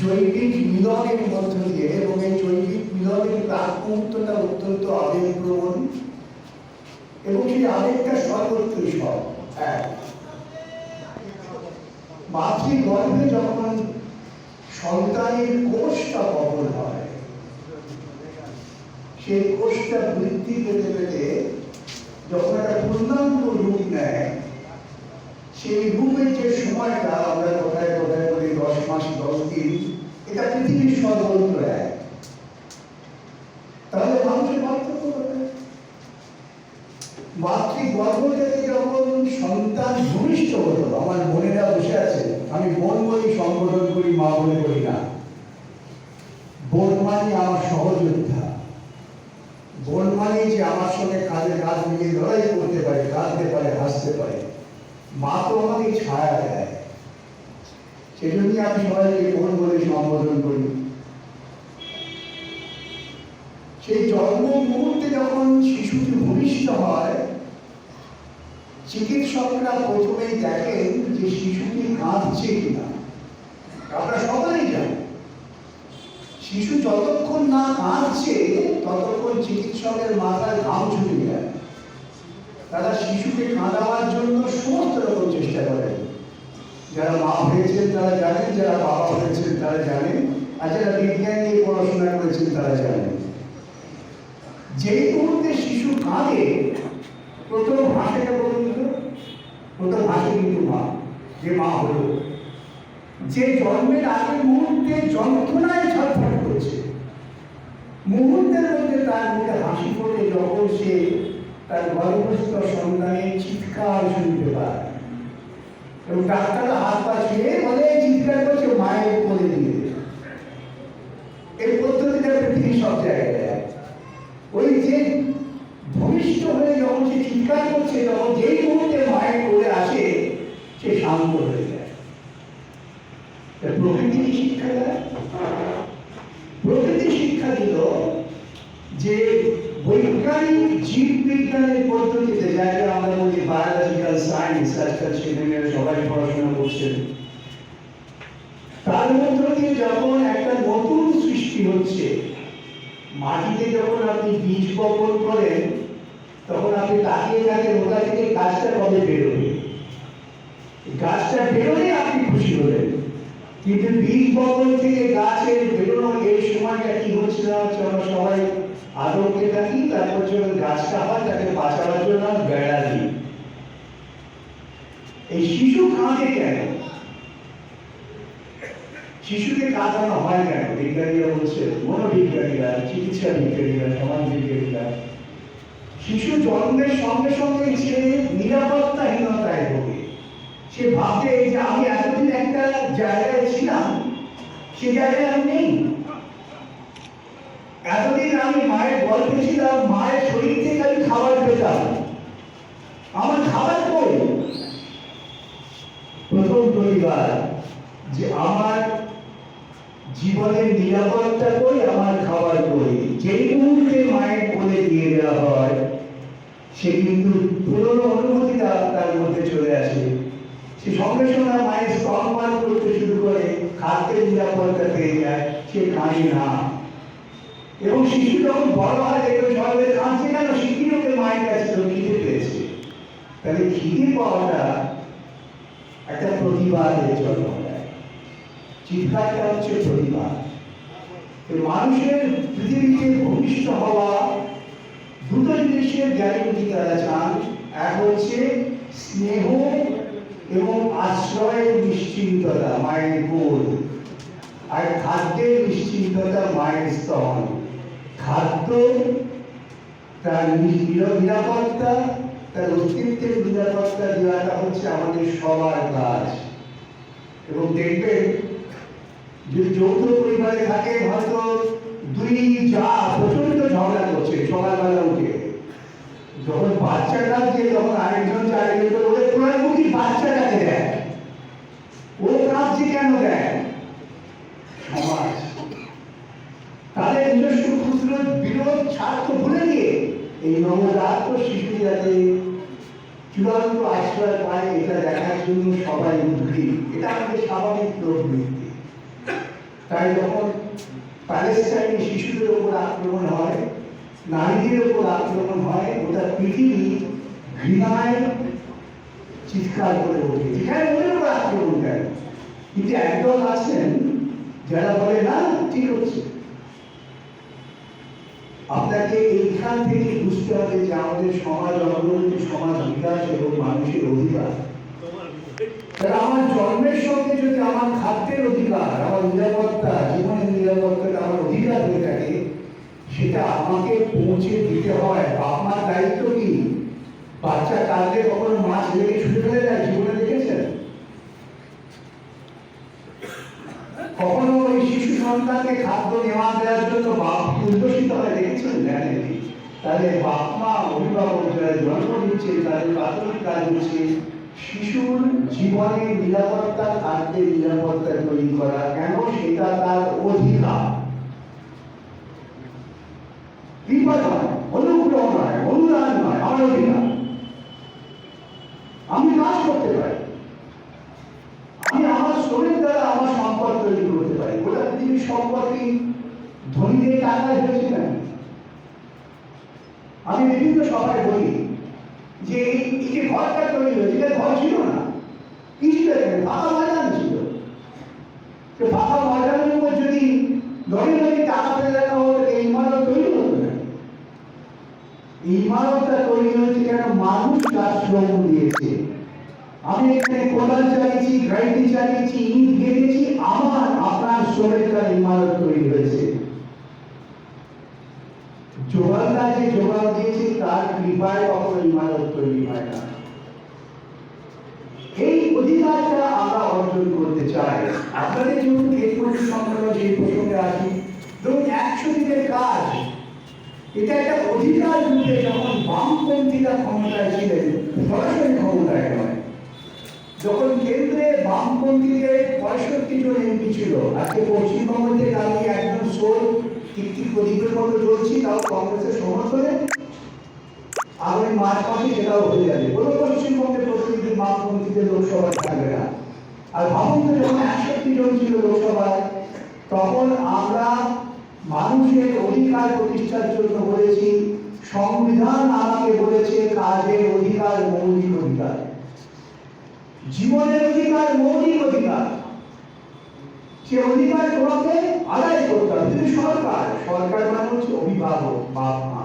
জৈবিক মিলনের মধ্য দিয়ে এবং এই জৈবিক মিলনের প্রাক অত্যন্ত আবেগপ্রবণ এবং সেই আবেগটা সর্বত্রই সব, এক। মাতৃগর্ভে যখন সন্তানের কোষটা বপন হয়, সেই কোষটা বৃদ্ধি পেতে পেতে যখন একটা পূর্ণাঙ্গ রূপ নেয়, সেই রূপের যে সময়টা আমরা কোথায় কোথায় বলি দশ মাস দশ দিন এটা পৃথিবীর সর্বত্র এক তাহলে মানুষের পার্থক্য কোথায় মাতৃগর্ভ থেকে যখন সন্তান ভূমিষ্ঠ হলো। আমার বোনেরা বসে আছে, আমি বোন বলি সম্বোধন করি, মা বলে বলি না। বোন মানে আমার সহযোদ্ধা। বোন মানে যে আমার সঙ্গে কাজে কাজ মিলিয়ে লড়াই করতে পারে, কাঁদতে পারে, হাসতে পারে, মা তো আমাকে ছায়া দেয়। সেজন্যই আমি সবাইকে বোন বলে সম্বোধন করি। সেই জন্ম মুহূর্তে যখন শিশুটি ভূমিষ্ঠ হয় চিকিৎসকরা প্রথমেই দেখেন যে শিশুটি কাঁদছে কিনা। আমরা সকলেই জানি শিশু যতক্ষণ না কাঁদছে, ততক্ষণ চিকিৎসকের মাথায় ঘাম ছুটে যায়। তারা শিশুকে কাঁদাবার জন্য সমস্ত রকম চেষ্টা করেন যারা মা হয়েছেন তারা জানেন, যারা বাবা হয়েছেন তারা জানেন, আর যারা বিজ্ঞান নিয়ে পড়াশোনা করেছেন তারা জানেন। যেই মুহূর্তে শিশু কাঁদে প্রথম ভাষাটা বলুন তো প্রথম ভাষা কিন্তু মা, যে মা হলো। যে জন্মের আগে মুহূর্তে যন্ত্রণায় ছটফট করছে। মুহূর্তের মধ্যে তার মুখে হাসি ফোটে যখন সে তার গর্ভস্থ সন্তানের চিৎকার শুনতে পায়। এবং ডাক্তার হাত পা ছুঁয়ে বলে চিৎকার করছে, মায়ের কোলে দিয়ে। এই পদ্ধতিটা পৃথিবীর সব জায়গায় আছে। ওই যে ভূমিষ্ঠ হয়ে যখন সে চিৎকার করছে তখন যেই মুহূর্তে মায়ের কোলে আসে সে শান্ত হয়ে যায়। প্রকৃতি শিক্ষা দেয়। প্রকৃতি শিক্ষা দিল যে বৈজ্ঞানিক জীব বিজ্ঞানের পদ্ধতিতে যাকে আমরা বলি বায়োলজিক্যাল সায়েন্স আজকাল ছেলেমেয়েরা সবাই পড়াশোনা করছেন, তার মধ্য দিয়ে যখন একটা নতুন সৃষ্টি হচ্ছে, মাটিতে যখন আপনি বীজ বপন করেন, তখন আপনি তাকিয়ে থাকেন, ওটা থেকে গাছটা কবে বেরোবে? গাছটা বেরোলে আপনি খুশি হলেন কিন্তু বীজ বপন থেকে গাছের বেরোনো এই সময়টা কি হচ্ছে না হচ্ছে, আমরা সবাই আদরকে থাকি, তারপর যখন গাছটা হয় তাকে বাঁচাবার জন্য বেড়া দিই। এই শিশু কাঁদে কেন? শিশুকে কাঁদানো হয় কেন? বিজ্ঞানীরা মনোবিজ্ঞানীরা, চিকিৎসা বিজ্ঞানীরা, সমাজ বিজ্ঞানীরা, শিশু জন্মের সঙ্গে সঙ্গে সে নিরাপত্তাহীনতায় ভোগে। সে ভাবে যে আমি এতদিন একটা জায়গায় ছিলাম, সে জায়গায় আমি নেই। এতদিন আমি মায়ের গল্পে ছিলাম মায়ের শরীর থেকে আমি খাবার পেতাম। আমার খাবার কই? প্রথম পরিবার যে আমার জীবনের নিরাপত্তা কই, আমার খাবার কই? যেই মুহূর্তে মায়ের কোলে দিয়ে দেওয়া হয়, সে কিন্তু পুরনো অনুভূতিটা তার মধ্যে চলে আসে। সে সঙ্গে সঙ্গে মায়ের স্তনপান করতে শুরু করে খাদ্যের নিরাপত্তা পেয়ে যায়, সে কাঁদে না। এবং শিশু যখন বড় হয়, দেখবে সবাই কাঁদছে কেন? শিখিরকে মায়ের কাছে খিদে পেয়েছে। তাহলে খিদে পাওয়াটা একটা প্রতিবাদের জন্ম দেয় চিৎকারটা হচ্ছে প্রতিবাদ। মানুষের পৃথিবীতে ভূমিষ্ঠ হওয়া দুটো জিনিসের গ্যারেন্টি তারা চান। এক হচ্ছে স্নেহ এবং আশ্রয়ের নিশ্চিন্ততা, মায়ের গোল আর খাদ্যের নিশ্চিন্ততা, মায়ের স্তন। খাদ্য, তার নিরাপত্তা, তার অস্তিত্বের নিরাপত্তা দেওয়াটা হচ্ছে আমাদের সবার কাজ। এবং দেখবেন যদি যৌথ পরিবারে থাকে হয়তো দুই যা প্রচণ্ড ঝগড়া করছে সকালবেলা উঠে। যখন বাচ্চাটা কাঁদছে তখন আরেকজন চারিজন ওদের ও কাঁদছে কেন দেয়? সমাজ তাদের নিজস্ব ক্ষুদ্র বিরোধ স্বার্থ ভুলে গিয়ে এই নবজাত শিশু যাতে চূড়ান্ত আশ্রয় পায়, এটা দেখার জন্য সবাই উদ্গ্রীব এটা আমাদের স্বাভাবিক প্রবৃত্তি তাই যখন প্যালেস্টাইনে শিশুদের উপর আক্রমণ হয়, নারীদের উপর আক্রমণ হয়, গোটা পৃথিবী ঘৃণায় চিৎকার করে ওঠে। যেখানে ওদের উপর আক্রমণ কেন কিন্তু একদল আছেন যারা বলে, না, ঠিক হচ্ছে। আপনাকে এইখান থেকে বুঝতে হবে যে আমাদের সমাজ অগ্রগতি সমাজ বিকাশ এবং মানুষের অধিকার। তাহলে আমার জন্মের সঙ্গে যদি আমার খাদ্যের অধিকার, আমার নিরাপত্তা, জীবনের নিরাপত্তাটা আমার অধিকার হয়ে থাকে, সেটা আমাকে পৌঁছে দিতে হয়। বাপ মার দায়িত্ব কি? বাচ্চা কাঁদলে কখনো মাছ লেগে ছুটে ফেলে যায় জীবনে দেখেছেন কখনো ওই শিশু সন্তানকে খাদ্য নেওয়া দেওয়ার জন্য বাপ উল্লসিত হয় দেখেছেন? জানেন তাহলে বাপ মা, অভিভাবক জন্ম দিচ্ছে তাদের প্রাথমিক কাজ হচ্ছে শিশুর জীবনের নিরাপত্তা খাদ্যের নিরাপত্তা তৈরি করা। কেন? সেটা তার অধিকার। বিপদ নয়, অনুগ্রহ নয়, অনুদান নয় অধিকার আমি কাজ করতে পারি আমি আমার শ্রমের দ্বারা আমার সম্পদ তৈরি করতে পারি কি ধনীদের টাকায় হয়েছে না আমি বিভিন্ন সভায় বলি যে এই যে ঘরটা তৈরি হয়েছে, এটা ঘর ছিল না ফাঁকা ময়দান ছিল। ফাঁকা ময়দানের উপর যদি টাকা ফেলে রাখা হতো এই ইমারত তৈরি হতো না। ইমারতটা তৈরি হয়েছে কেন? মানুষ তার শ্রম দিয়েছে। আমি এখানে কোদাল চালিয়েছি চালিয়েছি, ইট গেড়েছি আমার আপনার ইমারত তৈরি হয়েছে। যে জোগান দিয়েছে, তার কৃপায় কখনো ইমারত তৈরি হয় না। এই অধিকারটা আমরা অর্জন করতে চাই। আপনাদের যেহেতু ক্ষেত্রটি সম্পন্ন যে প্রসঙ্গে ধরুন একশো দিনের কাজ, এটা একটা অধিকার রূপে যখন বামপন্থীরা ক্ষমতায় ছিলেন, সরাসরি ক্ষমতায় বামপন্থীদের পঁয়ষট্টি জন এমপি ছিল। আজকে পশ্চিমবঙ্গ থেকে আমি একজন সোল কীর্তি প্রদীপের মতো চলছি তাও কংগ্রেসের সমর্থনে। আগামী মার্চ মাসে সেটাও হয়ে যাবে। কোনো পশ্চিমবঙ্গের প্রতিনিধি বামপন্থীদের লোকসভায় থাকবে না। আর ভাবুন যখন একষট্টি জন ছিল লোকসভায়, তখন আমরা মানুষের অধিকার প্রতিষ্ঠার জন্য বলেছি, সংবিধান আমাকে বলেছে, কাজের অধিকার মৌলিক অধিকার। জীবনের অধিকার, মৌলিক অধিকার। সে অধিকার তোমাকে আদায় করতে হবে। সরকার। সরকার মানে হচ্ছে অভিভাবক, বাপ, মা।